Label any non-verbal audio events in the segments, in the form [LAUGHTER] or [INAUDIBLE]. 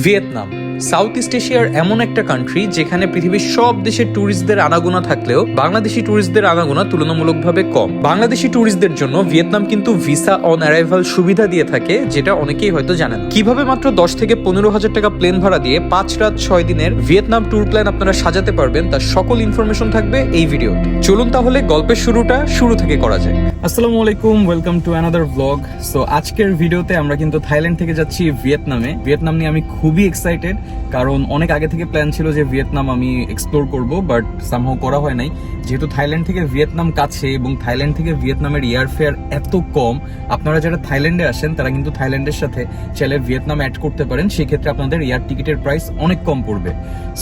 Vietnam. South east এশিয়ার এমন একটা কান্ট্রি যেখানে পৃথিবীর সব দেশের ট্যুরিস্টদের আনাগোনা থাকলেও বাংলাদেশি ট্যুরিস্টদের আনাগোনা তুলনামূলকভাবে কম। বাংলাদেশি ট্যুরিস্টদের জন্য ভিয়েতনাম কিন্তু ভিসা অন অ্যারাইভাল সুবিধা দিয়ে থাকে, যেটা অনেকেই হয়তো জানেন। কীভাবে মাত্র দশ থেকে পনেরো হাজার টাকা প্লেন ভাড়া দিয়ে পাঁচ রাত ছয় দিনের ভিয়েতনাম ট্যুর প্ল্যান আপনারা সাজাতে পারবেন, তার সকল ইনফরমেশন থাকবে এই ভিডিওতে। চলুন তাহলে গল্পের শুরুটা শুরু থেকে করা যায় আসসালামু আলাইকুম welcome to another blog so আজকের ভিডিওতে আমরা কিন্তু থাইল্যান্ড থেকে যাচ্ছি ভিয়েতনামে। ভিয়েতনাম নিয়ে আমি খুবই এক্সাইটেড কারণ অনেক আগে থেকে প্ল্যান ছিল যে ভিয়েতনাম আমি এক্সপ্লোর করব বাট সামহাও করা হয় নাই। যেহেতু থাইল্যান্ড থেকে ভিয়েতনাম কাছে এবং থাইল্যান্ড থেকে ভিয়েতনামের এয়ার ফেয়ার এত কম, আপনারা যারা থাইল্যান্ডে আসেন, তারা কিন্তু থাইল্যান্ডের সাথে চাইলে ভিয়েতনাম অ্যাড করতে পারেন, সেক্ষেত্রে আপনাদের এয়ার টিকিটের প্রাইস অনেক কম পড়বে।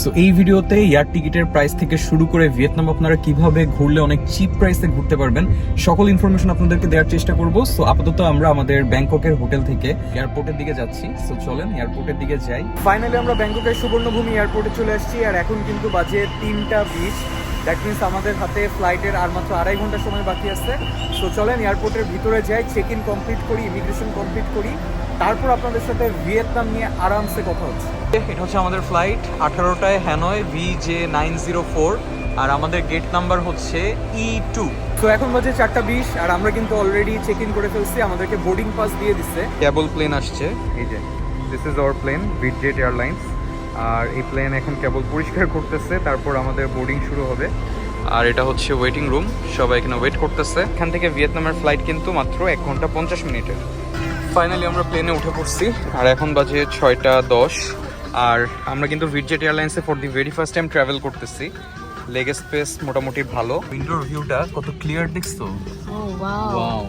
সো এই ভিডিওতে এয়ার টিকিটের প্রাইস থেকে শুরু করে ভিয়েতনাম আপনারা কীভাবে ঘুরলে অনেক চিপ প্রাইসে ঘুরতে পারবেন, সকল ইনফরমেশন আপনাদেরকে দেওয়ার চেষ্টা করব। সো আপাতত আমরা আমাদের ব্যাংককের হোটেল থেকে এয়ারপোর্টের দিকে যাচ্ছি। সো চলেন এয়ারপোর্টের দিকে যাই। ফাইনালি আমরা ব্যাংককের সুবর্ণভূমি এয়ারপোর্টে চলে আসছি আর এখন কিন্তু বাজে তিনটা বিশ। দ্যাট মিনস আমাদের হাতে ফ্লাইটের আর মাত্র আড়াই ঘণ্টা সময় বাকি আছে। সো চলেন এয়ারপোর্টের ভিতরে যাই চেক ইন কমপ্লিট করি ইমিগ্রেশন কমপ্লিট করি। তারপর আপনাদের সাথে ভিয়েতনাম নিয়ে আরামসে কথা হচ্ছে। এটা হচ্ছে আমাদের flight আঠারোটায় Hanoi V J nine zero four আর আমাদের গেট নাম্বার হচ্ছে ই টু তো এখন বাজে চারটা বিশ আর আমরা কিন্তু অলরেডি চেক ইন করে ফেলছি আমাদেরকে বোর্ডিং পাস দিয়ে দিচ্ছে। কেবল প্লেন আসছে। এই যে। This is our plane VietJet airlines আর এই প্লেন এখন কেবল পরিষ্কার করতেছে তারপর আমাদের বোর্ডিং শুরু হবে। আর এটা হচ্ছে ওয়েটিং রুম সবাই এখানে ওয়েট করতেছে। এখান থেকে ভিয়েতনামের ফ্লাইট কিন্তু মাত্র এক ঘণ্টা পঞ্চাশ মিনিটের। ফাইনালি আমরা প্লেনে উঠে পড়ছি আর এখন বাজে ছয়টা দশ। আর আমরা কিন্তু VietJet এয়ারলাইন্সে for the very first time travel করতেছি। লেগ স্পেস মোটামুটি ভালো। উইন্ডোর ভিউটা কত ক্লিয়ার দেখছ? Oh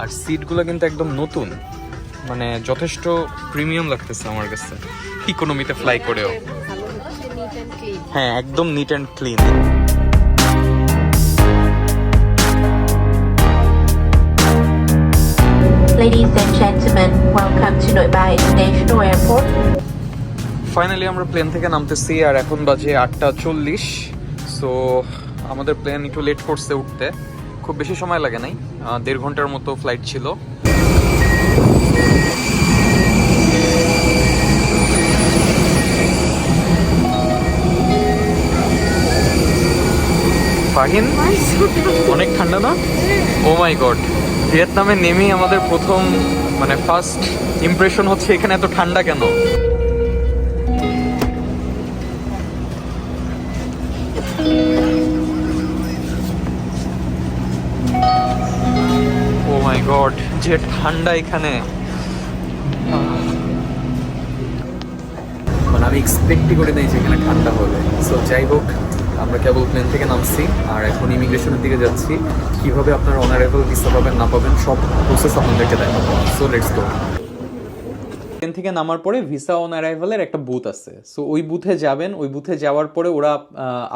আর সিটগুলো কিন্তু একদম নতুন। মানে যথেষ্ট প্রিমিয়াম লাগতেছে আমার কাছে। ইকোনমিতে ফ্লাই করেও। হ্যাঁ একদম neat and clean Ladies and gentlemen, welcome to Nội Bài International Airport. Finally আমরা প্লেন থেকে নামতেছি আর এখন বাজে আটটা চল্লিশ। সো আমাদের প্লেন একটু লেট করছে উঠতে। খুব বেশি সময় লাগে নাই। দেড় ঘণ্টার মতো ফ্লাইট ছিল। ফাহিন অনেক ঠান্ডা না? ও মাই গড ভিয়েতনামে নেমেই আমাদের প্রথম মানে ফার্স্ট ইমপ্রেশন হচ্ছে এখানে এত ঠান্ডা কেন? ও মাই গড যে ঠান্ডা এখানে। মানে আমি এক্সপেক্টই করে নেই যে এখানে ঠান্ডা হবে। সো যাই হোক আমরা কেবল প্লেন থেকে নামছি, আর এখন ইমিগ্রেশনের দিকে যাচ্ছি। কীভাবে আপনার অনারেবল ভিসা পাবেন, না পাবেন, সব প্রসেস আপনাদেরকে দেখাবো। সো লেটস গো ট্রেন থেকে নামার পরে ভিসা অন অ্যারাইভালের একটা বুথ আছে। সো ওই বুথে যাবেন। ওই বুথে যাওয়ার পরে ওরা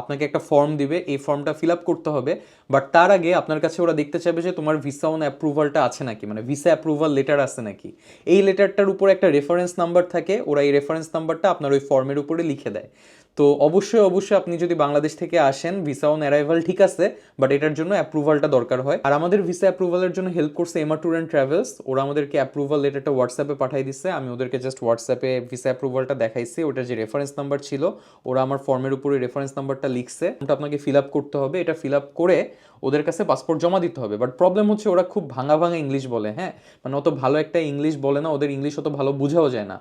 আপনাকে একটা ফর্ম দিবে। এই ফর্মটা ফিল আপ করতে হবে। বাট তার আগে আপনার কাছে ওরা দেখতে চাইবে যে তোমার ভিসা অন অ্যাপ্রুভালটা আছে নাকি? মানে ভিসা অ্যাপ্রুভাল লেটার আছে নাকি? এই লেটারটার উপরে একটা রেফারেন্স নাম্বার থাকে। ওরা এই রেফারেন্স নাম্বারটা আপনার ওই ফর্মের উপরে লিখে দেয়। তো অবশ্যই অবশ্যই আপনি যদি বাংলাদেশ থেকে আসেন ভিসা অন অ্যারাইভাল ঠিক আছে বাট এটার জন্য অ্যাপ্রুভালটা দরকার হয়। আর আমাদের ভিসা অ্যাপ্রুভালের জন্য হেল্প করছে এমা ট্যুর অ্যান্ড ট্রাভেলস ওরা আমাদেরকে অ্যাপ্রুভাল লেটারটা হোয়াটসঅ্যাপে পাঠিয়ে দিচ্ছে। আমি ওদেরকে জাস্ট হোয়াটসঅ্যাপে ভিসা অ্যাপ্রুভালটা দেখাইছি ওটার যে রেফারেন্স নাম্বার ছিল, ওরা আমার ফর্মের উপরে রেফারেন্স নাম্বারটা লিখছে। ওটা আপনাকে ফিল আপ করতে হবে, এটা ফিল আপ করে ওদের কাছে পাসপোর্ট জমা দিতে হবে। বাট প্রবলেম হচ্ছে ওরা খুব ভাঙা ভাঙা ইংলিশ বলে হ্যাঁ? মানে অত ভালো একটা ইংলিশ বলে না, ওদের ইংলিশ অত ভালো বোঝাও যায় না।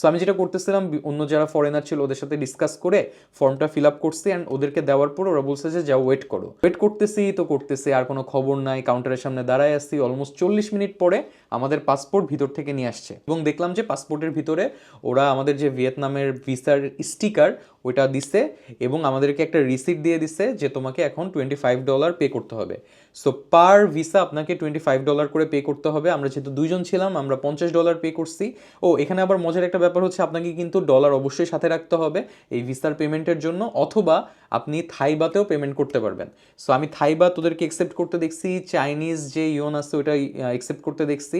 সো আমি যেটা করতেছিলাম অন্য যারা ফরেনার ছিল, ওদের সাথে ডিসকাস করে ফর্মটা ফিল আপ করছি অ্যান্ড ওদেরকে দেওয়ার পর ওরা বলছে যে, যাও ওয়েট করো। ওয়েট করতেছি, তো করতেছি, আর কোনো খবর নাই কাউন্টারের সামনে দাঁড়ায় আসছি অলমোস্ট চল্লিশ মিনিট পরে আমাদের পাসপোর্ট ভিতর থেকে নিয়ে আসছে। এবং দেখলাম যে পাসপোর্টের ভিতরে ওরা আমাদের যে ভিয়েতনামের ভিসার স্টিকার, ওইটা দিছে এবং আমাদেরকে একটা রিসিট দিয়ে দিছে যে তোমাকে এখন টোয়েন্টি ফাইভ ডলার পে করতে হবে। সো পার ভিসা আপনাকে টোয়েন্টি ফাইভ ডলার করে পে করতে হবে। আমরা যেহেতু দুইজন ছিলাম, আমরা পঞ্চাশ ডলার পে করছি। ও, এখানে আবার মজার একটা ব্যাপার হচ্ছে আপনাকে কিন্তু ডলার অবশ্যই সাথে রাখতে হবে এই ভিসার পেমেন্টের জন্য, অথবা আপনি থাইবাতেও পেমেন্ট করতে পারবেন। সো আমি থাইবা তোদেরকে একসেপ্ট করতে দেখছি চাইনিজ যে ইয়ন আছে ওটা একসেপ্ট করতে দেখছি।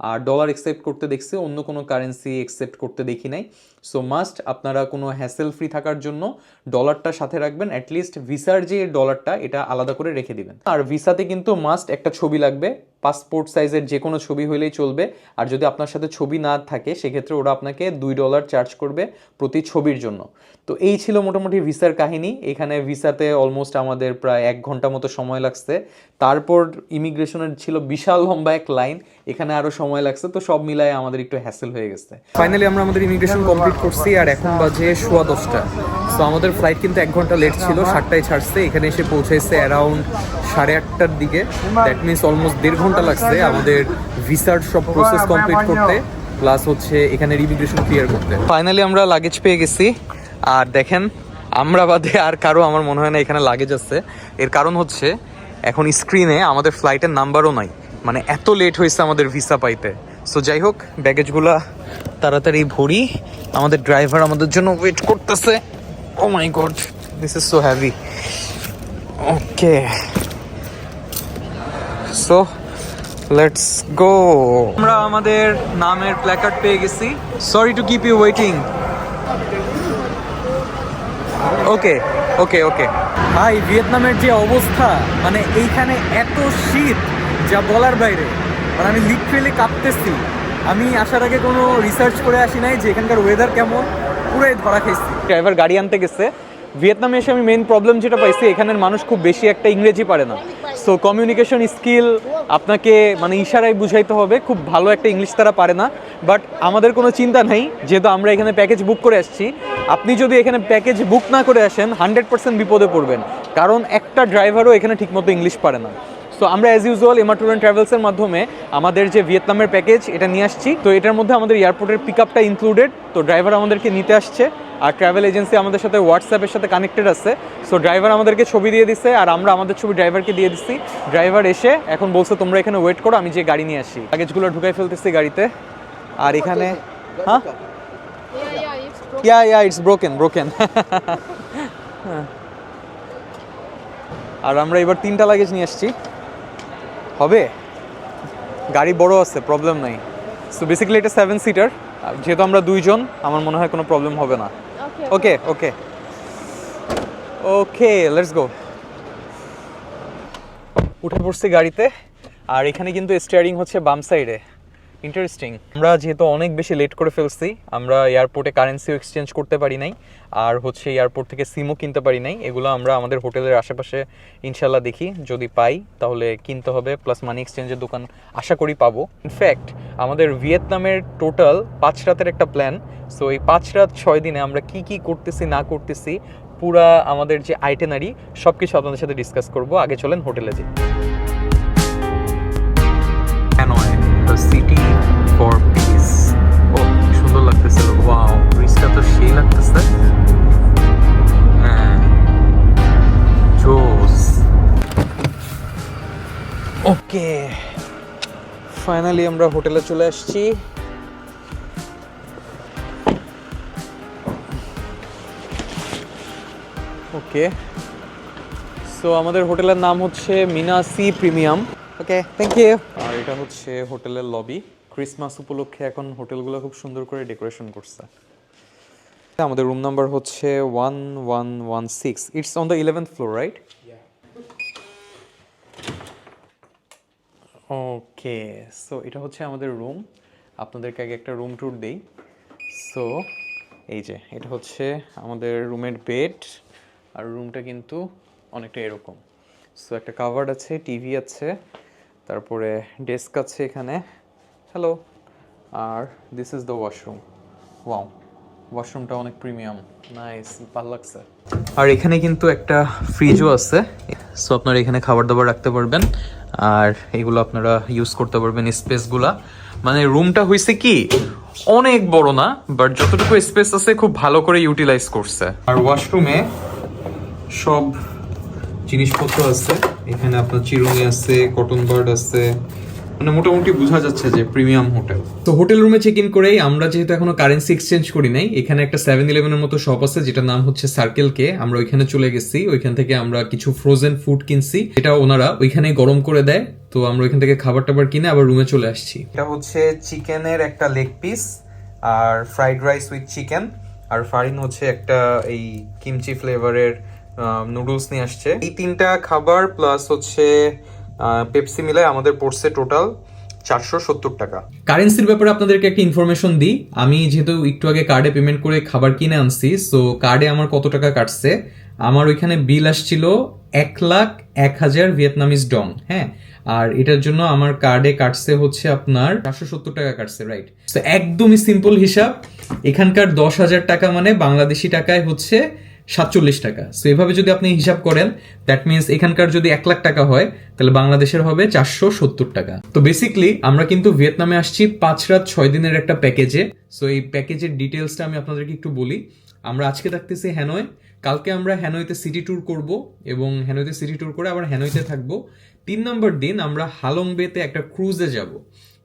আর ডলার একসেপ্ট করতে দেখছি, অন্য কোনো কারেন্সি একসেপ্ট করতে দেখি নাই। সো মাস্ট আপনারা কোনো হ্যাসেল ফ্রি থাকার জন্য ডলারটা সাথে রাখবেন অ্যাটলিস্ট ভিসার যে ডলারটা এটা আলাদা করে রেখে দিবেন। আর ভিসাতে কিন্তু মাস্ট একটা ছবি লাগবে পাসপোর্ট সাইজের যে কোনো ছবি হলেই চলবে। আর যদি আপনার সাথে ছবি না থাকে, সেক্ষেত্রে ওরা আপনাকে দুই ডলার চার্জ করবে প্রতি ছবির জন্য। তো এই ছিল মোটামুটি ভিসার কাহিনী। এখানে ভিসাতে অলমোস্ট আমাদের প্রায় এক ঘণ্টা মতো সময় লাগছে। তারপর ইমিগ্রেশনের ছিল বিশাল লম্বা এক লাইন এখানে আরও সময় লাগছে, তো সব মিলায় আমাদের একটু হ্যাসেল হয়ে গেছে। ফাইনালি আমরা আমাদের ইমিগ্রেশন কমপ্লিট করছি, আর এখন বাজে সোয়া দশটা। তো আমাদের ফ্লাইট কিন্তু এক ঘণ্টা লেট ছিল, সাতটায় ছাড়ছে, এখানে এসে পৌঁছেছে অ্যারাউন্ড সাড়ে আটটার দিকে। দ্যাট মিনস অলমোস্ট দেড় ঘণ্টা লাগছে আমাদের ভিসার সব প্রসেস কমপ্লিট করতে প্লাস হচ্ছে এখানে ইমিগ্রেশন ক্লিয়ার করতে। ফাইনালি আমরা লাগেজ পেয়ে গেছি, আর দেখেন, আমরা বাদে আর কারও আমার মনে হয় না এখানে লাগেজ আছে। এর কারণ হচ্ছে, এখন স্ক্রিনে আমাদের ফ্লাইটের নাম্বারও নাই। মানে এত লেট হয়েছে আমাদের ভিসা পাইতে। সো যাই হোক ব্যাগেজগুলা তাড়াতাড়ি ভরি। আমাদের ড্রাইভার আমাদের জন্য ওয়েট করতেছে। ও my god this is so heavy okay so let's go আমরা আমাদের নামের প্ল্যাকার্ড পেয়ে গেছি। Sorry to keep you waiting okay okay okay ভাই, ভিয়েতনামের যে অবস্থা মানে এইখানে এত শীত। যা বলার বাইরে। মানে আমি লিটারেলি কাঁপতেছি। আমি আসার আগে কোনো রিসার্চ করে আসি নাই যে এখানকার ওয়েদার কেমন, পুরাই ধরা খাইছি। ড্রাইভার গাড়ি আনতে গেছে। ভিয়েতনামে এসে আমি মেন প্রবলেম যেটা পাইছি, এখানের মানুষ খুব বেশি একটা ইংরেজি পারে না। সো কমিউনিকেশন স্কিল আপনাকে মানে ইশারায় বুঝাইতে হবে, খুব ভালো একটা ইংলিশ তারা পারে না। বাট আমাদের কোনো চিন্তা নেই, যেহেতু আমরা এখানে প্যাকেজ বুক করে আসছি। আপনি যদি এখানে প্যাকেজ বুক না করে আসেন হান্ড্রেড পার্সেন্ট বিপদে পড়বেন। কারণ একটা ড্রাইভারও এখানে ঠিকমতো ইংলিশ পারে না। সো আমরা as usual Emma tour and ট্রাভেলসের মাধ্যমে আমাদের যে ভিয়েতনামের প্যাকেজ এটা নিয়ে আসছি। তো এটার মধ্যে আমাদের এয়ারপোর্টের পিক আপটা ইনক্লুডেড তো ড্রাইভার আমাদেরকে নিতে আসছে। আর ট্রাভেল এজেন্সি আমাদের সাথে হোয়াটসঅ্যাপের সাথে কানেক্টেড আছে। সো ড্রাইভার আমাদেরকে ছবি দিয়ে দিচ্ছে আর আমরা আমাদের ছবি ড্রাইভারকে দিয়ে দিচ্ছি ড্রাইভার এসে এখন বলছে তোমরা এখানে ওয়েট করো আমি যে গাড়ি নিয়ে আসি। লাগেজগুলো ঢুকাই ফেলতেছি গাড়িতে। আর এখানে হ্যাঁ. Yeah yeah it's broken broken আর আমরা এবার তিনটা লাগেজ নিয়ে আসছি। হবে? গাড়ি বড় আছে প্রবলেম নাই। সো বেসিক্যালি এটা সেভেন সিটার যেহেতু আমরা দুইজন আমার মনে হয় কোনো প্রবলেম হবে না. ওকে ওকে ওকে লেটস গো উঠে পড়ছি গাড়িতে আর এখানে কিন্তু স্টিয়ারিং হচ্ছে বাম সাইডে ইন্টারেস্টিং আমরা যেহেতু অনেক বেশি লেট করে ফেলছি, আমরা এয়ারপোর্টে কারেন্সিও এক্সচেঞ্জ করতে পারি নাই, আর হচ্ছে এয়ারপোর্ট থেকে সিমও কিনতে পারি নাই, এগুলো আমরা আমাদের হোটেলের আশেপাশে ইনশাল্লাহ দেখি, যদি পাই তাহলে কিনতে হবে প্লাস মানি এক্সচেঞ্জের দোকান আশা করি পাবো। ইনফ্যাক্ট আমাদের ভিয়েতনামের টোটাল পাঁচ রাতের একটা প্ল্যান সো এই পাঁচ রাত ছয় দিনে আমরা কি কি করতেছি, না করতেছি, পুরা আমাদের যে আইটেনারি সব কিছু আপনাদের সাথে ডিসকাস করব। আগে চলেন হোটেলে Hanoi the city for peace ও সুন্দর লাগতেছে। ওয়াও ব্রিজটা তো সেই লাগতেছে। হ্যাঁ। ওকে। ফাইনালি আমরা হোটেলে চলে আসছি। ওকে। সো আমাদের হোটেলের নাম হচ্ছে Mina Sea premium. Okay thank you আর এটা হচ্ছে হোটেলের লবি ক্রিসমাস উপলক্ষে এখন হোটেলগুলো খুব সুন্দর করে ডেকোরেশন করছে। আমাদের রুম নাম্বার হচ্ছে one one one six it's on the eleventh floor right okay so এটা হচ্ছে আমাদের রুম আপনাদেরকে আগে একটা রুম ট্যুর দিই। সো এই যে, এটা হচ্ছে আমাদের রুমের বেড আর রুমটা কিন্তু অনেকটা এরকম। সো একটা কাভার্ড আছে টিভি আছে। তারপরে ডেস্ক আছে এখানে। Hello R this is the washroom wow ওয়াশরুমটা অনেক প্রিমিয়াম নাইস ভালো লাগছে। আর এখানে কিন্তু একটা ফ্রিজও আছে। সো আপনারা এখানে খাবার দাবার রাখতে পারবেন। আর এগুলো আপনারা ইউজ করতে পারবেন স্পেসগুলা মানে রুমটা হয়েছে কি? অনেক বড় না বাট যতটুকু স্পেস আছে, খুব ভালো করে ইউটিলাইজ করছে। আর ওয়াশরুমে সব জিনিসপত্র আছে। এখানে আপনার চিরুনি আছে কটন বার্ড আছে মানে মোটামুটি বোঝা যাচ্ছে যে প্রিমিয়াম হোটেল। তো হোটেল রুমে চেক ইন করেই আমরা যেহেতু এখনও কারেন্সি এক্সচেঞ্জ করি নাই এখানে একটা সেভেন ইলেভেনের মতো শপ আছে যেটার নাম হচ্ছে সার্কেল কে আমরা ওইখানে চলে গেছি ওইখান থেকে আমরা কিছু ফ্রোজেন ফুড কিনছি এটা ওনারা ওইখানে গরম করে দেয়। তো আমরা ওইখান থেকে খাবার টাবার কিনে আবার রুমে চলে আসছি। এটা হচ্ছে চিকেনের একটা লেগ পিস আর ফ্রাইড রাইস উইথ চিকেন আর ফারিন হচ্ছে একটা এই কিমচি ফ্লেভারের নুডলস নিয়ে আসছে। এই তিনটা খাবার প্লাস হচ্ছে পেপসি মিলে আমাদের পড়ছে টোটাল চারশো সত্তর টাকা। কারেন্সির ব্যাপারে আপনাদেরকে একটা ইনফরমেশন দিই। আমি যেহেতু একটু আগে কার্ডে পেমেন্ট করে খাবার কিনে আনছি সো কার্ডে আমার কত টাকা কাটছে? আমার ওইখানে বিল আসছিল এক লাখ এক হাজার ভিয়েতনামিজ ডং হ্যাঁ? আর এটার জন্য আমার কার্ডে কাটছে হচ্ছে আপনার চারশো সত্তর টাকা কাটছে রাইট তো একদমই সিম্পল হিসাব। এখানকার দশ হাজার টাকা মানে বাংলাদেশি টাকায় হচ্ছে সাতচল্লিশ টাকা। সো এভাবে যদি আপনি হিসাব করেন দ্যাট মিনস এখানকার যদি এক লাখ টাকা হয়, তাহলে বাংলাদেশের হবে চারশো সত্তর টাকা। তো বেসিকলি আমরা কিন্তু ভিয়েতনামে আসছি পাঁচ রাত ছয় দিনের একটা প্যাকেজে। সো এই প্যাকেজের ডিটেলসটা আমি আপনাদেরকে একটু বলি। আমরা আজকে থাকতেছি হ্যানয়। কালকে আমরা হ্যানয়তে সিটি ট্যুর করব এবং হ্যানয়তে সিটি ট্যুর করে আবার হ্যানয়তে থাকব। তিন নম্বর দিন আমরা হালং বেতে একটা ক্রুজে যাব।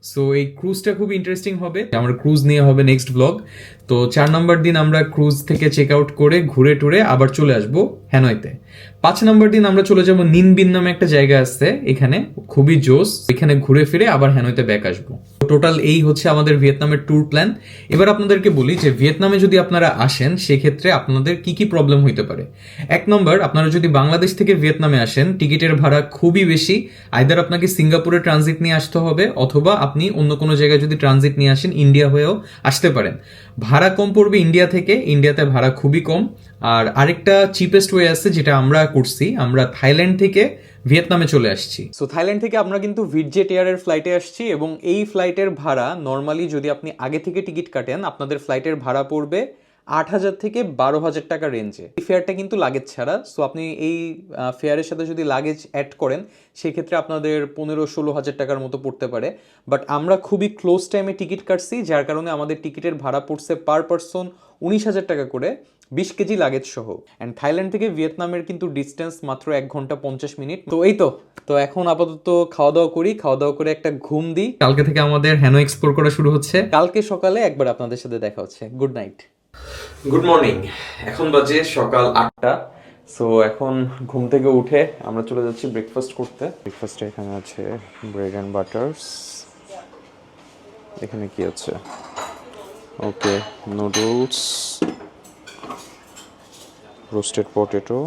সো এই ক্রুজটা খুব ইন্টারেস্টিং হবে। আমার ক্রুজ নিয়ে হবে নেক্সট ব্লগ তো চার নম্বর দিন আমরা ক্রুজ থেকে চেক আউট করে ঘুরে টুরে আবার চলে আসব হ্যানয়তে। পাঁচ নম্বর দিন আমরা চলে যাব নিনবিন নামে একটা জায়গা আছে এখানে, খুবই জোস। এখানে ঘুরে ফিরে আবার হ্যানয়তে ব্যাক আসব। টোটাল এই হচ্ছে আমাদের ভিয়েতনামের ট্যুর প্ল্যান এবার আপনাদেরকে বলি যে ভিয়েতনামে যদি আপনারা আসেন, সেক্ষেত্রে আপনাদের কি কি প্রবলেম হইতে পারে? এক নম্বর, আপনারা যদি বাংলাদেশ থেকে ভিয়েতনামে আসেন, টিকিটের ভাড়া খুবই বেশি। আইদার আপনাকে সিঙ্গাপুরে ট্রানজিট নিয়ে আসতে হবে, অথবা আপনি অন্য কোনো জায়গায় যদি ট্রানজিট নিয়ে আসেন ইন্ডিয়া হয়েও আসতে পারেন। ভাড়া কম পড়বে ইন্ডিয়া থেকে। ইন্ডিয়াতে ভাড়া খুবই কম। আর আরেকটা চিপেস্ট ওয়ে আছে যেটা আমরা করছি, আমরা থাইল্যান্ড থেকে ভিয়েতনামে চলে আসছি। সো থাইল্যান্ড থেকে আমরা কিন্তু ভিটজেট এয়ারের ফ্লাইটে আসছি এবং এই ফ্লাইটের ভাড়া নর্মালি যদি আপনি আগে থেকে টিকিট কাটেন, আপনাদের ফ্লাইটের ভাড়া পড়বে আট হাজার থেকে বারো হাজার টাকা রেঞ্জে এই ফেয়ারটা কিন্তু লাগেজ ছাড়া সো আপনি এই ফেয়ারের সাথে যদি লাগেজ অ্যাড করেন সেক্ষেত্রে আপনাদের পনেরো ষোলো হাজার টাকার মতো পড়তে পারে। বাট আমরা খুবই ক্লোজ টাইমে টিকিট কাটছি যার কারণে আমাদের টিকিটের ভাড়া পড়ছে পার পার্সন উনিশ হাজার টাকা করে বিশ কেজি লাগেজ সহ। অ্যান্ড থাইল্যান্ড থেকে ভিয়েতনামের কিন্তু ডিস্টেন্স মাত্র এক ঘণ্টা পঞ্চাশ মিনিট। তো এই তো তো এখন আপাতত খাওয়া দাওয়া করি খাওয়া দাওয়া করে একটা ঘুম দিই। কালকে থেকে আমাদের হ্যানো এক্সপ্লোর করা শুরু হচ্ছে। কালকে সকালে একবার আপনাদের সাথে দেখা হচ্ছে। গুড নাইট গুড মর্নিং এখন বাজে সকাল আটটা। সো এখন ঘুম থেকে উঠে আমরা চলে যাচ্ছি ব্রেকফাস্ট করতে। ব্রেকফাস্টে এখানে আছে ব্রেড অ্যান্ড বাটার্স এখানে কি আছে? ওকে নুডলস রোস্টেড পটেটো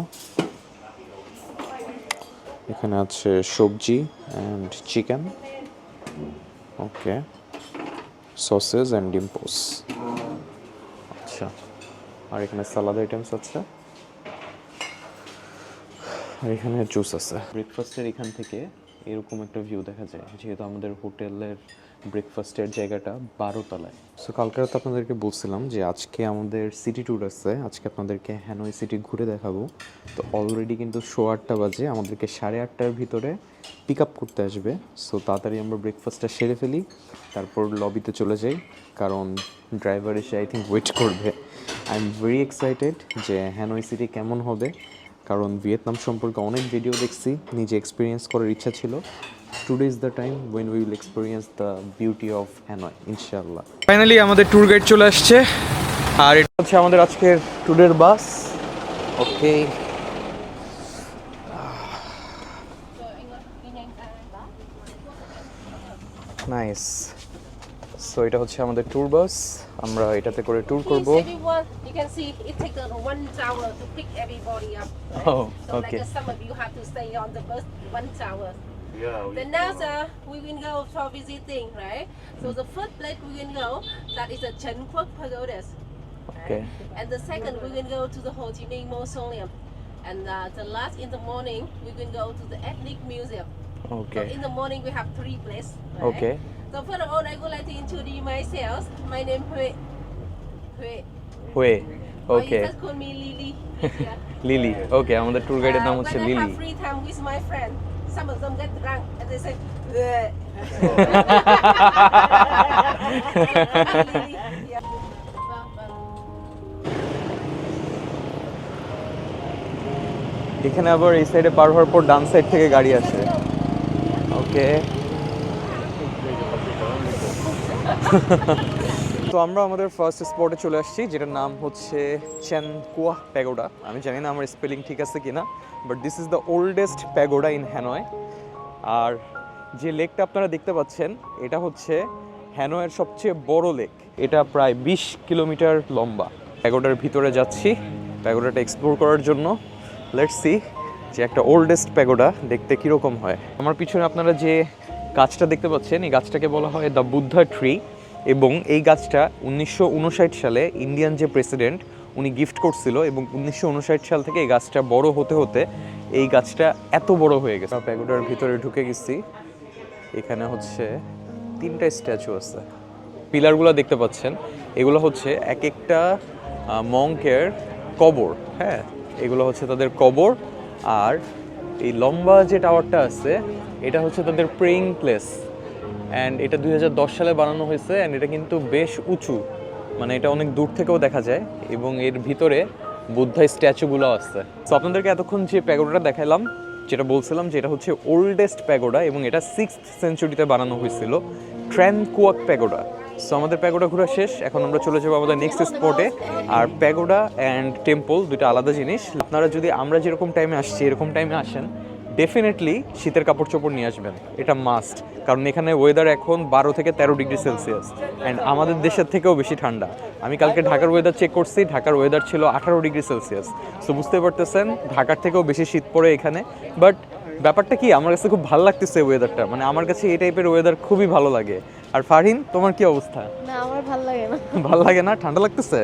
এখানে আছে সবজি and chicken okay sauces and ডিম্পোস আচ্ছা। আর এখানে সালাদ আইটেমস আছে। আর এখানে জুস আছে। ব্রেকফাস্টের এখান থেকে এরকম একটা ভিউ দেখা যায়, যেহেতু আমাদের হোটেলের ব্রেকফাস্টের জায়গাটা বারো তলায় সো কালকে তো আপনাদেরকে বলছিলাম যে আজকে আমাদের সিটি ট্যুর আছে, আজকে আপনাদেরকে হ্যানয় সিটি ঘুরে দেখাবো। তো অলরেডি কিন্তু শো আটটা বাজে, আমাদেরকে সাড়ে আটটার ভিতরে পিক আপ করতে আসবে। সো তাড়াতাড়ি আমরা ব্রেকফাস্টটা সেরে ফেলি, তারপর লবিতে চলে যাই, কারণ ড্রাইভার এসে আই থিঙ্ক ওয়েট করবে। আই এম ভেরি এক্সাইটেড যে হ্যানয় সিটি কেমন হবে। কারণ ভিয়েতনাম সম্পর্কে অনেক ভিডিও দেখছি নিজে এক্সপিরিয়েন্স করার ইচ্ছা ছিল। Today is the time when we will experience the beauty of Hanoi ইনশাআল্লাহ ফাইনালি আমাদের ট্যুর গাইড চলে আসছে। আর এটা হচ্ছে আমাদের আজকের ট্যুরের বাস ওকে নাইস সো এটা হচ্ছে আমাদের ট্যুর বাস আমরা এটাতে করে ট্যুর করব Please, everyone, you can see it takes uh, one hour to pick everybody up. right? Oh, so okay. like uh, some of you have to stay on the bus one hour. Then now, sir, we will go for visiting, right? So the first place we will go, that is the Chen Quoc Pagodas. right? Okay. And the second, we will go to the Ho Chi Minh Mausoleum. And uh, the last in the morning, we will go to the Ethnic Museum. So okay in the morning, we have three places. Right? Okay. So first of all, I would like to introduce myself. My name is Hui. Hui. ওয়ে Or okay you just call me Lily. Yeah. Lily okay আমাদের tour গাইডের নাম Uh, হচ্ছে when I have free time with my friend, some of them get drunk and they say, "Bleh." Lily. এখানে আবার এই সাইডে পার হওয়ার পর ডান সাইড থেকে গাড়ি আসে ওকে তো আমরা আমাদের ফার্স্ট স্পটে চলে আসছি, যেটার নাম হচ্ছে চ্যানকুয়া প্যাগোডা আমি জানি না আমার স্পেলিং ঠিক আছে কিনা but this is the oldest pagoda in Hanoi আর যে লেকটা আপনারা দেখতে পাচ্ছেন, এটা হচ্ছে হ্যানয়ের সবচেয়ে বড় লেক। এটা প্রায় বিশ কিলোমিটার লম্বা। প্যাগোডার ভিতরে যাচ্ছি প্যাগোডাটা এক্সপ্লোর করার জন্য। লেটস সি যে একটা ওল্ডেস্ট প্যাগোডা দেখতে কীরকম হয়। আমার পিছনে আপনারা যে গাছটা দেখতে পাচ্ছেন, এই গাছটাকে বলা হয় দ্য বুদ্ধা ট্রি এবং এই গাছটা উনিশশো উনষাট সালে ইন্ডিয়ান যে প্রেসিডেন্ট, উনি গিফট করছিল এবং উনিশশো ঊনষাট সাল থেকে এই গাছটা বড় হতে হতে এই গাছটা এত বড় হয়ে গেছে। প্যাগোডার ভিতরে ঢুকে গেছি। এখানে হচ্ছে তিনটা স্ট্যাচু আছে। পিলারগুলো দেখতে পাচ্ছেন। এগুলো হচ্ছে এক একটা মঙ্কের কবর হ্যাঁ? এগুলো হচ্ছে তাদের কবর। আর এই লম্বা যে টাওয়ারটা আছে এটা হচ্ছে তাদের প্রেইং প্লেস অ্যান্ড এটা দুই হাজার দশ সালে বানানো হয়েছে অ্যান্ড এটা কিন্তু বেশ উঁচু। মানে এটা অনেক দূর থেকেও দেখা যায় এবং এর ভিতরে বুদ্ধাই স্ট্যাচুগুলো আছে। তো আপনাদেরকে এতক্ষণ যে প্যাগোডাটা দেখাইলাম, যেটা বলছিলাম যে এটা হচ্ছে ওল্ডেস্ট প্যাগোডা এবং এটা সিক্স সেঞ্চুরিতে বানানো হয়েছিল ট্র্যানকুয়াক প্যাগোডা। সো আমাদের প্যাগোডা ঘোরা শেষ, এখন আমরা চলে যাব আমাদের নেক্সট স্পটে আর প্যাগোডা অ্যান্ড টেম্পল দুটো আলাদা জিনিস। আপনারা যদি আমরা যেরকম টাইমে আসছি, এরকম টাইমে আসেন ডেফিনেটলি শীতের কাপড় চোপড় নিয়ে আসবেন। এটা মাস্ট কারণ এখানে ওয়েদার এখন বারো থেকে তেরো ডিগ্রি সেলসিয়াস অ্যান্ড আমাদের দেশের থেকেও বেশি ঠান্ডা। আমি কালকে ঢাকার ওয়েদার চেক করছি ঢাকার ওয়েদার ছিল আঠারো ডিগ্রি সেলসিয়াস সো বুঝতে পারতেছেন ঢাকার থেকেও বেশি শীত পড়ে এখানে। বাট ব্যাপারটা কি আমার কাছে খুব ভালো লাগতেছে ওয়েদারটা মানে আমার কাছে এই টাইপের ওয়েদার খুবই ভালো লাগে। আর ফারহিন তোমার কি অবস্থা? না আমার ভালো লাগে না। ভালো লাগে না? ঠান্ডা লাগতেছে?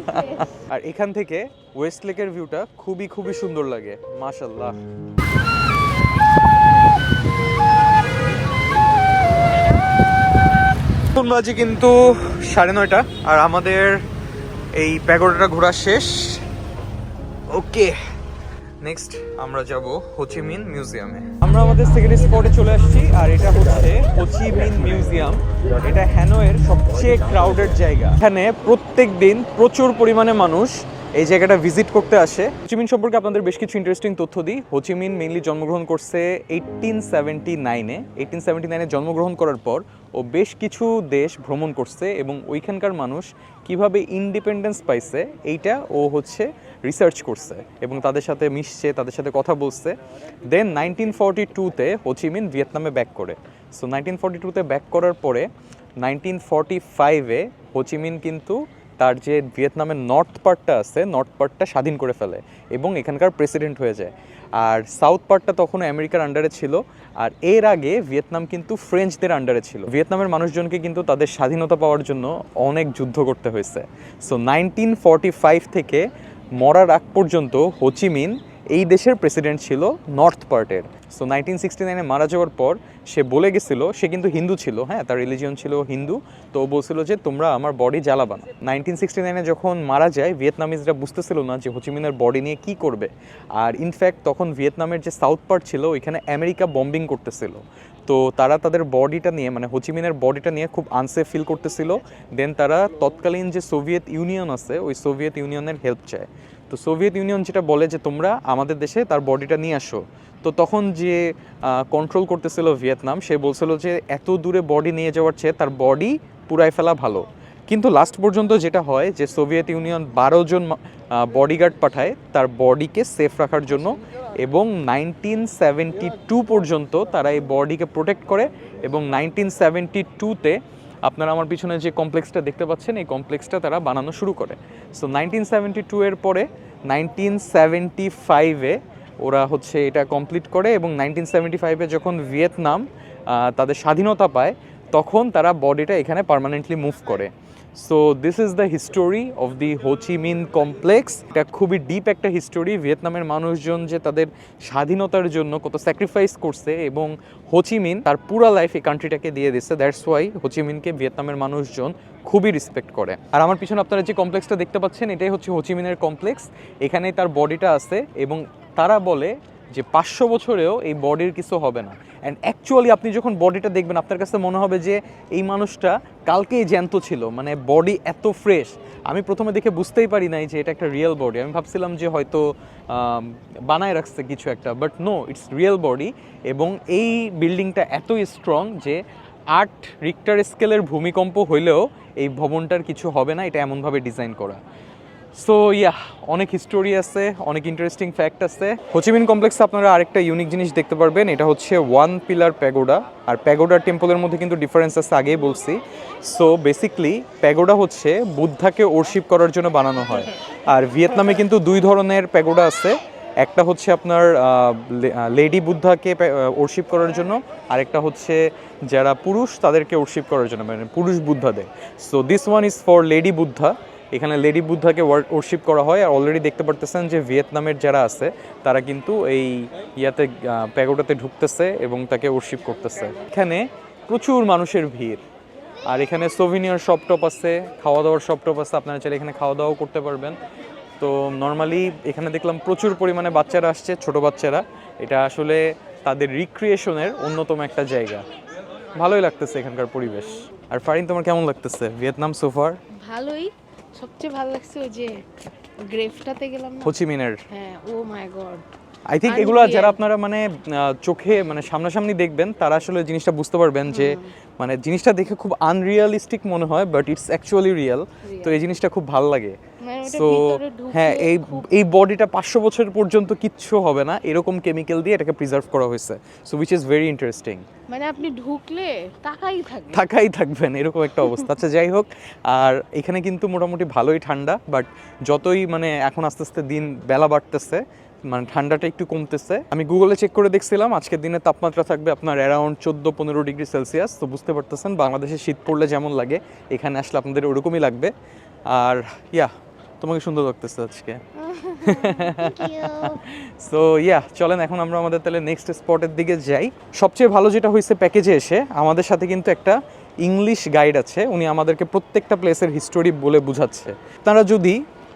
[LAUGHS] আর এখান থেকে ওয়েস্ট লেকের ভিউটা খুবই খুবই সুন্দর লাগে। মাশাল্লাহ এখন বাজে কিন্তু সাড়ে নয়টা, আর আমাদের এই প্যাগোডাটা ঘোরা শেষ। ওকে, নেক্সট আমরা যাব হোচিমিন মিউজিয়ামে। আমরা আমাদের সেকেন্ড স্পটে চলে আসছি, আর এটা হচ্ছে হোচিমিন মিউজিয়াম। এটা হ্যানোয়ের সবচেয়ে ক্রাউডেড জায়গা। এখানে প্রত্যেক দিন প্রচুর পরিমাণে মানুষ এই জায়গাটা ভিজিট করতে আসে। হোচিমিন সম্পর্কে আপনাদের বেশ কিছু ইন্টারেস্টিং তথ্য দিই। হোচিমিন মেইনলি জন্মগ্রহণ করছে এইটিন সেভেন্টি নাইনে এইটিন সেভেন্টি নাইনে জন্মগ্রহণ করার পর ও বেশ কিছু দেশ ভ্রমণ করছে এবং ওইখানকার মানুষ কীভাবে ইন্ডিপেন্ডেন্স পাইছে এইটা ও হচ্ছে রিসার্চ করছে এবং তাদের সাথে মিশছে, তাদের সাথে কথা বলছে। দেন নাইনটিন ফর্টি টুতে হোচিমিন ভিয়েতনামে ব্যাক করে। সো নাইনটিন ফর্টি টুতে ব্যাক করার পরে নাইনটিন ফর্টি ফাইভে হোচিমিন কিন্তু তার যে ভিয়েতনামের নর্থ পার্টটা আছে নর্থ পার্টটা স্বাধীন করে ফেলে এবং এখানকার প্রেসিডেন্ট হয়ে যায়। আর সাউথ পার্টটা তখন আমেরিকার আন্ডারে ছিল আর এর আগে ভিয়েতনাম কিন্তু ফ্রেঞ্চদের আন্ডারে ছিল। ভিয়েতনামের মানুষজনকে কিন্তু তাদের স্বাধীনতা পাওয়ার জন্য অনেক যুদ্ধ করতে হয়েছে। সো নাইনটিন ফর্টি ফাইভ থেকে মরার আগ পর্যন্ত হোচিমিন এই দেশের প্রেসিডেন্ট ছিল নর্থ পার্টের সো নাইনটিন সিক্সটি নাইনে মারা যাওয়ার পর সে বলে গেছিল, সে কিন্তু হিন্দু ছিল হ্যাঁ তার রিলিজিয়ন ছিল হিন্দু, তো ও বলছিল যে তোমরা আমার বডি জ্বালাবা না। নাইনটিন সিক্সটি নাইনে যখন মারা যায়, ভিয়েতনামিজরা বুঝতেছিল না যে হোচিমিনের বডি নিয়ে কি করবে। আর ইনফ্যাক্ট তখন ভিয়েতনামের যে সাউথ পার্ট ছিল, ওইখানে আমেরিকা বম্বিং করতেছিল। তো তারা তাদের বডিটা নিয়ে মানে হোচিমিনের বডিটা নিয়ে খুব আনসেফ ফিল করতেছিল। দেন তারা তৎকালীন যে সোভিয়েত ইউনিয়ন আছে, ওই সোভিয়েত ইউনিয়নের হেল্প চায়। তো সোভিয়েত ইউনিয়ন যেটা বলে যে তোমরা আমাদের দেশে তার বডিটা নিয়ে আসো। তো তখন যে কন্ট্রোল করতেছিল ভিয়েতনাম, সে বলছিল যে, এত দূরে বডি নিয়ে যাওয়ার চেয়ে তার বডি পুরাই ফেলা ভালো। কিন্তু লাস্ট পর্যন্ত যেটা হয় যে সোভিয়েত ইউনিয়ন বারো জন বডিগার্ড পাঠায় তার বডিকে সেফ রাখার জন্য এবং নাইনটিন সেভেন্টি টু পর্যন্ত তারা এই বডিকে প্রোটেক্ট করে এবং নাইনটিন সেভেন্টি টুতে আপনারা আমার পিছনে যে কমপ্লেক্সটা দেখতে পাচ্ছেন, এই কমপ্লেক্সটা তারা বানানো শুরু করে। সো নাইনটিন সেভেন্টি টু এর পরে নাইনটিন সেভেন্টি ফাইভে ওরা হচ্ছে এটা কমপ্লিট করে এবং নাইনটিন সেভেন্টি ফাইভে যখন ভিয়েতনাম তাদের স্বাধীনতা পায়, তখন তারা বডিটা এখানে পার্মানেন্টলি মুভ করে। So this is the history of the Ho Chi Minh complex এটা খুবই ডিপ একটা হিস্টোরি ভিয়েতনামের মানুষজন যে তাদের স্বাধীনতার জন্য কত স্যাক্রিফাইস করছে এবং হোচিমিন তার পুরো লাইফ এই কান্ট্রিটাকে দিয়ে দিচ্ছে। দ্যাটস ওয়াই হোচিমিনকে ভিয়েতনামের মানুষজন খুবই রেসপেক্ট করে। আর আমার পিছনে আপনারা যে কমপ্লেক্সটা দেখতে পাচ্ছেন, এটাই হচ্ছে হোচিমিনের কমপ্লেক্স এখানেই তার বডিটা আছে এবং তারা বলে যে পাঁচশো বছরেও এই বডির কিছু হবে না। অ্যান্ড অ্যাকচুয়ালি আপনি যখন বডিটা দেখবেন, আপনার কাছে মনে হবে যে এই মানুষটা কালকেই জ্যান্ত ছিল মানে বডি এত ফ্রেশ। আমি প্রথমে দেখে বুঝতেই পারি নাই যে এটা একটা রিয়েল বডি। আমি ভাবছিলাম যে হয়তো বানায় রাখছে কিছু একটা but no it's real body এবং এই বিল্ডিংটা এতই স্ট্রং যে আট রিক্টার স্কেলের ভূমিকম্প হইলেও এই ভবনটার কিছু হবে না, এটা এমনভাবে ডিজাইন করা। সো ইয়া অনেক হিস্টোরি আছে, অনেক ইন্টারেস্টিং ফ্যাক্ট আছে। হোচিমিন কমপ্লেক্সে আপনারা আরেকটা ইউনিক জিনিস দেখতে পারবেন, এটা হচ্ছে ওয়ান পিলার প্যাগোডা আর প্যাগোডার টেম্পলের মধ্যে কিন্তু ডিফারেন্স আছে, আগেই বলছি। সো বেসিকলি প্যাগোডা হচ্ছে বুদ্ধাকে ওরশিপ করার জন্য বানানো হয়। আর ভিয়েতনামে কিন্তু দুই ধরনের প্যাগোডা আছে। একটা হচ্ছে আপনার লেডি বুদ্ধাকে ওরশিপ করার জন্য। আরেকটা হচ্ছে যারা পুরুষ, তাদেরকে ওরশিপ করার জন্য মানে পুরুষ বুদ্ধাদের। So this one is for lady Buddha. এখানে লেডি বুদ্ধাকে ওরশিপ করা হয়। আর অলরেডি দেখতে পারতেছেন যে ভিয়েতনামের যারা আছে, তারা কিন্তু এই ইয়াতে প্যাগোটাতে ঢুকতেছে এবং তাকে ওরশিপ করতেছে। এখানে প্রচুর মানুষের ভিড়। আর এখানে সোভিনিয়ার শপ টপ আছে খাওয়া দাওয়ার শপ টপ আছে, আপনারা চাইলে এখানে খাওয়া দাওয়াও করতে পারবেন। তো নর্মালি এখানে দেখলাম প্রচুর পরিমাণে বাচ্চারা আসছে, ছোট বাচ্চারা। এটা আসলে তাদের রিক্রিয়েশনের অন্যতম একটা জায়গা। ভালোই লাগতেছে এখানকার পরিবেশ। আর ফারিন, তোমার কেমন লাগতেছে? ভিয়েতনাম সোফার ভালোই। সবচেয়ে ভালো লাগছে ওই যে গ্রেফটাতে গেলাম না? হোচিমিনের। হ্যাঁ oh my God. I think এগুলো যারা আপনারা মানে চোখে মানে সামনাসামনি দেখবেন তারা আসলে জিনিসটা বুঝতে পারবেন যে মানে জিনিসটা দেখে খুব আনরিয়ালিস্টিক মনে হয় বাট ইটস অ্যাকচুয়ালি রিয়েল তো এই জিনিসটা খুব ভালো লাগে। মানে সো হ্যাঁ এই এই বডিটা পাঁচশো বছর পর্যন্ত কিচ্ছু হবে না এরকম কেমিক্যাল দিয়ে এটাকে প্রিজার্ভ করা হয়েছে। So which is very interesting মানে আপনি ঢুকলে টাকাই থাকে থাকাই থাকবেন এরকম একটা [LAUGHS] অবস্থা। আচ্ছা যাই হোক আর এখানে কিন্তু মোটামুটি ভালোই ঠান্ডা বাট যতই মানে এখন আস্তে আস্তে দিন বেলা বাড়তেছে মানে ঠান্ডাটা একটু কমতেছে। আমি গুগলে চেক করে দেখছিলাম আজকের দিনে তাপমাত্রা থাকবে আপনার অ্যারাউন্ড চোদ্দ পনেরো ডিগ্রি সেলসিয়াস তো বুঝতে পারতেছেন বাংলাদেশে শীত পড়লে যেমন লাগে এখানে আসলে আপনাদের ওরকমই লাগবে। আর ইয়া তোমাকে সুন্দর লাগতেছে আজকে। সো ইয়া [LAUGHS] চলেন এখন আমরা আমাদের তাহলে নেক্সট স্পটের দিকে যাই। সবচেয়ে ভালো যেটা হয়েছে প্যাকেজে এসে আমাদের সাথে কিন্তু একটা ইংলিশ গাইড আছে। উনি আমাদেরকে প্রত্যেকটা প্লেসের হিস্টোরি বলে বুঝাচ্ছে। তারা যদি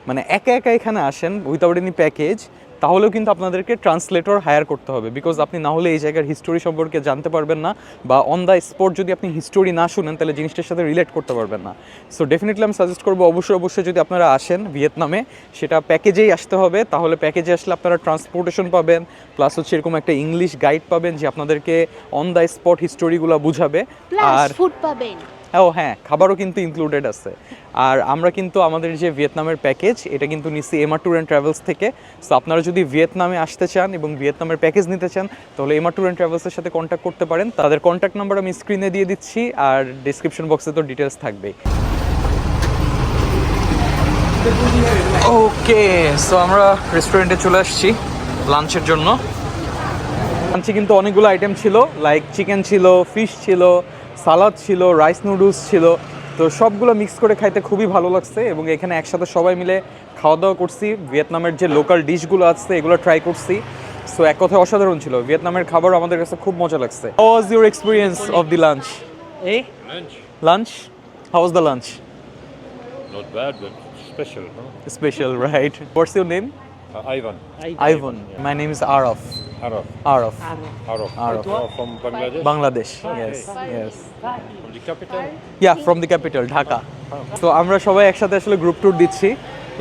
মানে একা একা এখানে আসেন উইথাউট এনি প্যাকেজ তাহলেও কিন্তু আপনাদেরকে ট্রান্সলেটর হায়ার করতে হবে বিকজ আপনি না হলে এই জায়গার হিস্টোরি সম্পর্কে জানতে পারবেন না বা অন দ্য স্পট যদি আপনি হিস্টোরি না শুনেন তাহলে জিনিসটার সাথে রিলেট করতে পারবেন না। সো ডেফিনেটলি আমি সাজেস্ট করব অবশ্যই অবশ্যই যদি আপনারা আসেন ভিয়েতনামে সেটা প্যাকেজেই আসতে হবে। তাহলে প্যাকেজে আসলে আপনারা ট্রান্সপোর্টেশন পাবেন প্লাস হচ্ছে এরকম একটা ইংলিশ গাইড পাবেন যে আপনাদেরকে অন দ্য স্পট হিস্টোরিগুলো বুঝাবে। আর ফুড পাবেন। ও হ্যাঁ খাবারও কিন্তু ইনক্লুডেড আছে। আর আমরা কিন্তু আমাদের যে ভিয়েতনামের প্যাকেজ, এটা কিন্তু নিচ্ছি এমা ট্যুর অ্যান্ড ট্রাভেলস থেকে। সো আপনারা যদি ভিয়েতনামে আসতে চান এবং ভিয়েতনামের প্যাকেজ নিতে চান, তাহলে এমা ট্যুর অ্যান্ড ট্রাভেলসের সাথে কন্ট্যাক্ট করতে পারেন। তাদের কন্ট্যাক্ট নাম্বার আমি স্ক্রিনে দিয়ে দিচ্ছি, আর ডিসক্রিপশন বক্সে তো ডিটেলস থাকবেই। ওকে সো আমরা রেস্টুরেন্টে চলে আসছি লাঞ্চের জন্য। লাঞ্চে কিন্তু অনেকগুলো আইটেম ছিল লাইক চিকেন ছিল ফিশ ছিল সালাদ ছিল রাইস নুডলস ছিল তো সবগুলো মিক্স করে খাইতে খুবই ভালো লাগছে এবং এখানে একসাথে সবাই মিলে খাওয়া দাওয়া করছি। ভিয়েতনামের যে লোকাল ডিশগুলো আছে এগুলো ট্রাই করছি। সো এক কথায় অসাধারণ ছিল। ভিয়েতনামের খাবার আমাদের কাছে খুব মজা লাগছে। How was your experience of the lunch এই? Lunch how was the lunch Not bad, but special, special right what's your name Ivan. Ivan my name is Araf Araf. Araf Araf. Araf. Oh, from Bangladesh? Bangladesh yes yes From the capital? Yeah from the capital Dhaka তো আমরা সবাই একসাথে আসলে group tour দিচ্ছি।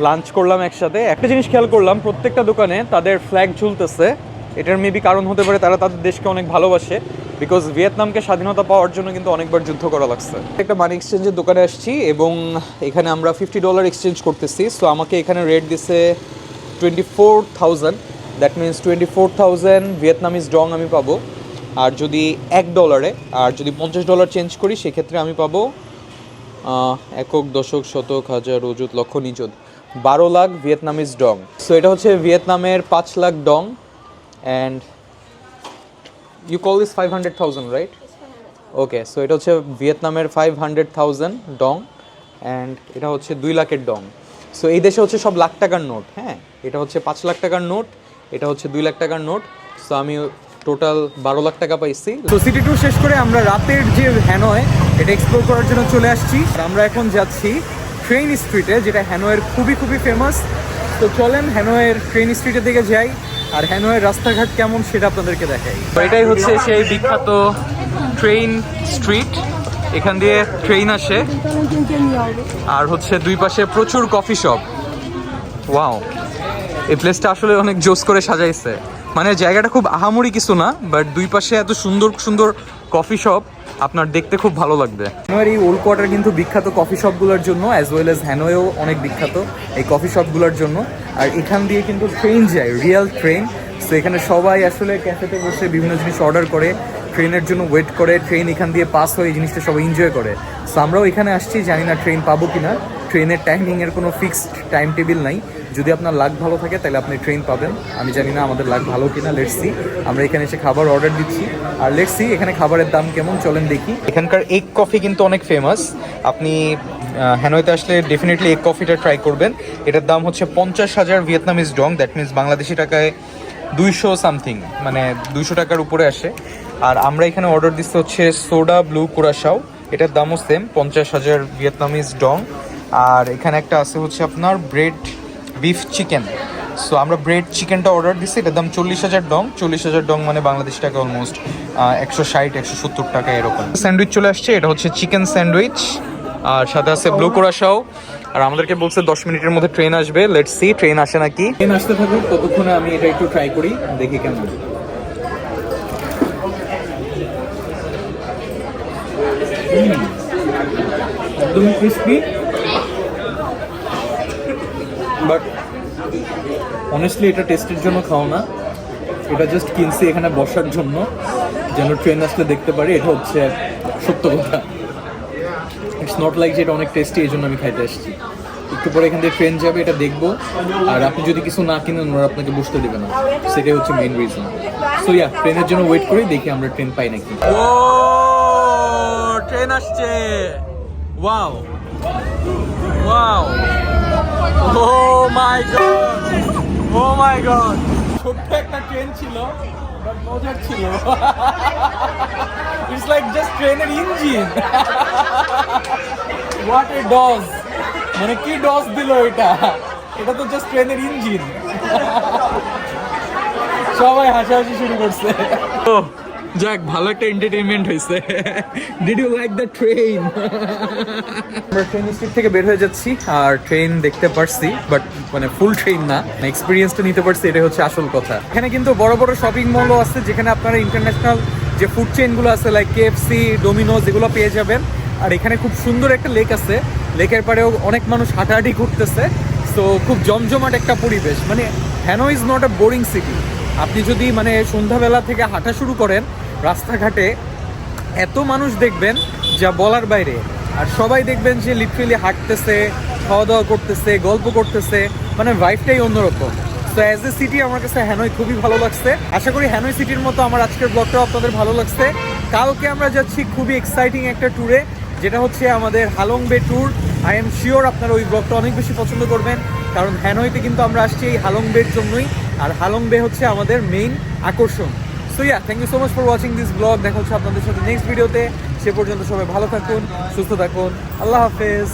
Lunch করলাম একসাথে। একটা জিনিস খেয়াল করলাম প্রত্যেকটা দোকানে তাদের ফ্ল্যাগ ঝুলতেছে। এটার মেবি কারণ হতে পারে তারা তাদের দেশকে অনেক ভালোবাসে। বিকজ ভিয়েতনামকে স্বাধীনতা পাওয়ার জন্য কিন্তু অনেকবার যুদ্ধ করা লাগছে। একটা মানি এক্সচেঞ্জের দোকানে আসছি এবং এখানে আমরা ফিফটি ডলার এক্সচেঞ্জ করতেছি। সো আমাকে এখানে রেট দিছে twenty four thousand that means twenty four thousand Vietnamese dong আমি পাবো। আর যদি এক ডলারে আর যদি পঞ্চাশ ডলার চেঞ্জ করি, সেক্ষেত্রে আমি পাবো একক, দশক, শতক, হাজার অজুত লক্ষ, নিযুত, বারো লাখ ভিয়েতনামিজ ডং সো এটা হচ্ছে ভিয়েতনামের পাঁচ lakh dong and you call this five hundred thousand right okay so এটা হচ্ছে ভিয়েতনামের five hundred thousand dong and এটা হচ্ছে দুই লাখের ডং সো এই দেশে হচ্ছে সব লাখ টাকার নোট হ্যাঁ? এটা হচ্ছে পাঁচ লাখ টাকার নোট এটা হচ্ছে দুই লাখ টাকার নোট। সো আমি টোটাল বারো লাখ টাকা পাইছি। তো সিটি ট্যুর শেষ করে আমরা রাতের যে হ্যানয় এটা এক্সপ্লোর করার জন্য চলে আসছি। আর আমরা এখন যাচ্ছি ট্রেন স্ট্রিটে যেটা হ্যানয়ের খুবই খুবই ফেমাস তো চলেন হ্যানয়ের ট্রেন স্ট্রিটের দিকে যাই। আর হ্যানয়ের রাস্তাঘাট কেমন সেটা আপনাদেরকে দেখাই। তো এটাই হচ্ছে সেই বিখ্যাত ট্রেন স্ট্রিট এখান দিয়ে ট্রেন আসে। আর হচ্ছে দুই পাশে প্রচুর কফি শপ ওয়াও এই প্লেসটা আসলে অনেক জোস করে সাজাইছে। মানে জায়গাটা খুব আহামরি কিছু না বাট দুই পাশে এত সুন্দর সুন্দর কফি শপ আপনার দেখতে খুব ভালো লাগবে। হ্যানোয়ের এই ওল্ড কোয়ার্টার কিন্তু বিখ্যাত কফি শপগুলোর জন্য অ্যাজ ওয়েল এজ হ্যানোয়েও অনেক বিখ্যাত এই কফি শপগুলোর জন্য। আর এখান দিয়ে কিন্তু ট্রেন যায় রিয়েল ট্রেন তো এখানে সবাই আসলে ক্যাফেতে বসে বিভিন্ন জিনিস অর্ডার করে ট্রেনের জন্য ওয়েট করে ট্রেন এখান দিয়ে পাস হয়ে এই জিনিসটা সবাই এনজয় করে। তো আমরাও এখানে আসছি, জানি না ট্রেন পাবো কিনা। ট্রেনের টাইমিংয়ের কোনো ফিক্সড টাইম টেবিল নাই। যদি আপনার লাক ভালো থাকে, তাহলে আপনি ট্রেন পাবেন। আমি জানি না আমাদের লাক ভালো কিনা লেটসি আমরা এখানে এসে খাবার অর্ডার দিচ্ছি। আর লেটসি এখানে খাবারের দাম কেমন, চলেন দেখি। এখানকার এগ কফি কিন্তু অনেক ফেমাস আপনি হ্যানোইতে আসলে ডেফিনেটলি এগ কফিটা ট্রাই করবেন। এটার দাম হচ্ছে পঞ্চাশ হাজার Vietnamese dong that means Bangladeshi টাকায় দুইশো সামথিং মানে দুইশো টাকার উপরে আসে। আর আমরা এখানে অর্ডার দিচ্ছি হচ্ছে সোডা ব্লু কুরাশাও এটার দামও সেম পঞ্চাশ হাজার ভিয়েতনামিজ ডং আর এখানে একটা আছে হচ্ছে আপনার ব্রেড বিফ চিকেন সো আমরা ব্রেড চিকেনটা অর্ডার দিচ্ছি এটার দাম চল্লিশ হাজার ডং। চল্লিশ হাজার ডং মানে বাংলাদেশ টাকা অলমোস্ট একশো ষাট, একশো সত্তর টাকা এরকম। স্যান্ডউইচ চলে আসছে, এটা হচ্ছে চিকেন স্যান্ডউইচ আর সাথে আছে ব্লু কোরাশাও আর আমাদেরকে বলছে দশ মিনিটের মধ্যে ট্রেন আসবে। লেটস সি ট্রেন আসে নাকি? ট্রেন আসতে থাকুক, ততক্ষণে আমি এটা একটু ট্রাই করি, দেখি কেমন। একদম ক্রিস্পি বাট অনেস্টলি এটা টেস্টের জন্য খাও না। এটা জাস্ট কিনছি এখানে বসার জন্য। যেন ট্রেন আসলে দেখতে পারি, এটা হচ্ছে সত্য কথা। ইটস নট লাইক যে এটা অনেক টেস্টি এই জন্য আমি খাইতে আসছি। একটু পরে এখান থেকে ট্রেন যাবে, এটা দেখব। আর আপনি যদি কিছু না কিনেন, ওরা আপনাকে বসতে দেবে না। সেটাই হচ্ছে মেইন রিজন সো ইয়া ট্রেনের জন্য ওয়েট করি, দেখি আমরা ট্রেন পাই নাকি। ও ট্রেন আসছে। Wow wow oh my God oh my God ছোট্ট একটা ট্রেন ছিল বাট মজার ছিল। ইটস লাইক জাস্ট ট্রেনের ইঞ্জিন হোয়াট এ ডজ মানে কি ডজ দিল এটা? এটা তো জাস্ট ট্রেনের ইঞ্জিন সবাই হাসাহাসি শুরু করছে। ও যাক, ভালো একটা এন্টারটেইনমেন্ট হয়েছে did you like the train আমরা ট্রেন স্টেট থেকে বের হয়ে যাচ্ছি, আর ট্রেন দেখতে পারছি বাট মানে ফুল ট্রেন না। এক্সপিরিয়েন্সটা নিতে পারছি এটা হচ্ছে আসল কথা। এখানে কিন্তু বড় বড় শপিং মলও আছে, যেখানে আপনারা ইন্টারন্যাশনাল যে ফুড চেইনগুলো আছে লাইক কেএফসি ডোমিনোজ এগুলো পেয়ে যাবেন। আর এখানে খুব সুন্দর একটা লেক আছে। লেকের পাড়েও অনেক মানুষ হাঁটাহাঁটি করতেছে। সো খুব জমজমাট একটা পরিবেশ। মানে Hanoi is not a boring city আপনি যদি মানে সন্ধ্যাবেলা থেকে হাঁটা শুরু করেন, রাস্তাঘাটে এত মানুষ দেখবেন যা বলার বাইরে। আর সবাই দেখবেন যে লিটারেলি হাঁটতেছে খাওয়া দাওয়া করতেছে, গল্প করতেছে মানে ভাইফটাই অন্যরকম। তো অ্যাজ এ সিটি আমার কাছে হ্যানয় খুবই ভালো লাগছে। আশা করি হ্যানয় সিটির মতো আমার আজকের ব্লগটাও আপনাদের ভালো লাগছে। কালকে আমরা যাচ্ছি খুবই এক্সাইটিং একটা ট্যুরে যেটা হচ্ছে আমাদের হালং বে ট্যুর আই এম শিওর আপনারা ওই ব্লগটা অনেক বেশি পছন্দ করবেন, কারণ হ্যানয়তে কিন্তু আমরা আসছি এই হালং বের জন্যই। আর হালং বে হচ্ছে আমাদের মেইন আকর্ষণ। So yeah thank you so much for watching this blog দেখা হচ্ছে আপনাদের সাথে নেক্সট ভিডিওতে সে পর্যন্ত সবাই ভালো থাকুন, সুস্থ থাকুন। আল্লাহ হাফেজ।